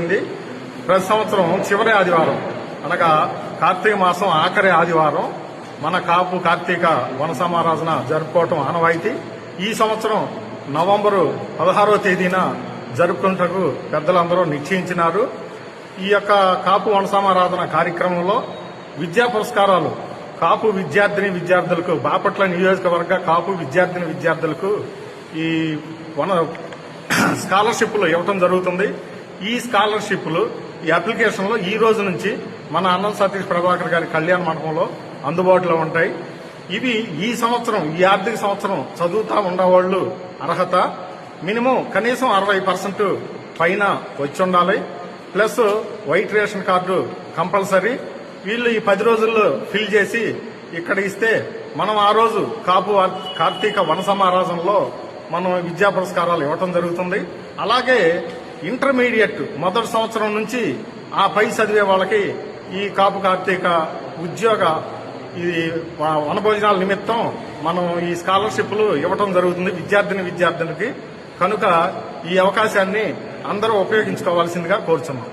జరిగింది. ప్రతి సంవత్సరం చివరి ఆదివారం అనగా కార్తీక మాసం ఆఖరి ఆదివారం మన కాపు కార్తీక వన సమారాధన జరుపుకోవటం ఆనవాయితీ. ఈ సంవత్సరం నవంబరు పదహారవ తేదీన జరుపుకుంటకు పెద్దలందరూ నిశ్చయించినారు. ఈ యొక్క కాపు వన సమారాధన కార్యక్రమంలో విద్యా పురస్కారాలు కాపు విద్యార్థిని విద్యార్థులకు బాపట్ల నియోజకవర్గ కాపు విద్యార్థిని విద్యార్థులకు ఈ వన స్కాలర్షిప్లు ఇవ్వటం జరుగుతుంది. ఈ స్కాలర్షిప్లు ఈ అప్లికేషన్లో ఈ రోజు నుంచి మన అన్నం సతీష్ ప్రభాకర్ గారి కళ్యాణ మండపంలో అందుబాటులో ఉంటాయి. ఇవి ఈ సంవత్సరం ఈ ఆర్థిక సంవత్సరం చదువుతా ఉండేవాళ్ళు అర్హత మినిమం కనీసం అరవై పర్సెంట్ పైన వచ్చి ఉండాలి. Plus white ration card compulsory. వీళ్ళు ఈ పది రోజుల్లో ఫిల్ చేసి ఇక్కడ ఇస్తే మనం ఆ రోజు కాపు కార్తీక వన సమారాధనలో మనం విద్యా పురస్కారాలు ఇవ్వటం జరుగుతుంది. అలాగే ఇంటర్మీడియట్ మొదటి సంవత్సరం నుంచి ఆ పై చదివే వాళ్ళకి ఈ కాపు కార్తీక ఉద్యోగ ఇది వనభోజనాల నిమిత్తం మనం ఈ స్కాలర్షిప్లు ఇవ్వటం జరుగుతుంది విద్యార్థిని విద్యార్థులకి. కనుక ఈ అవకాశాన్ని అందరూ ఉపయోగించుకోవాల్సిందిగా కోరుచున్నాం.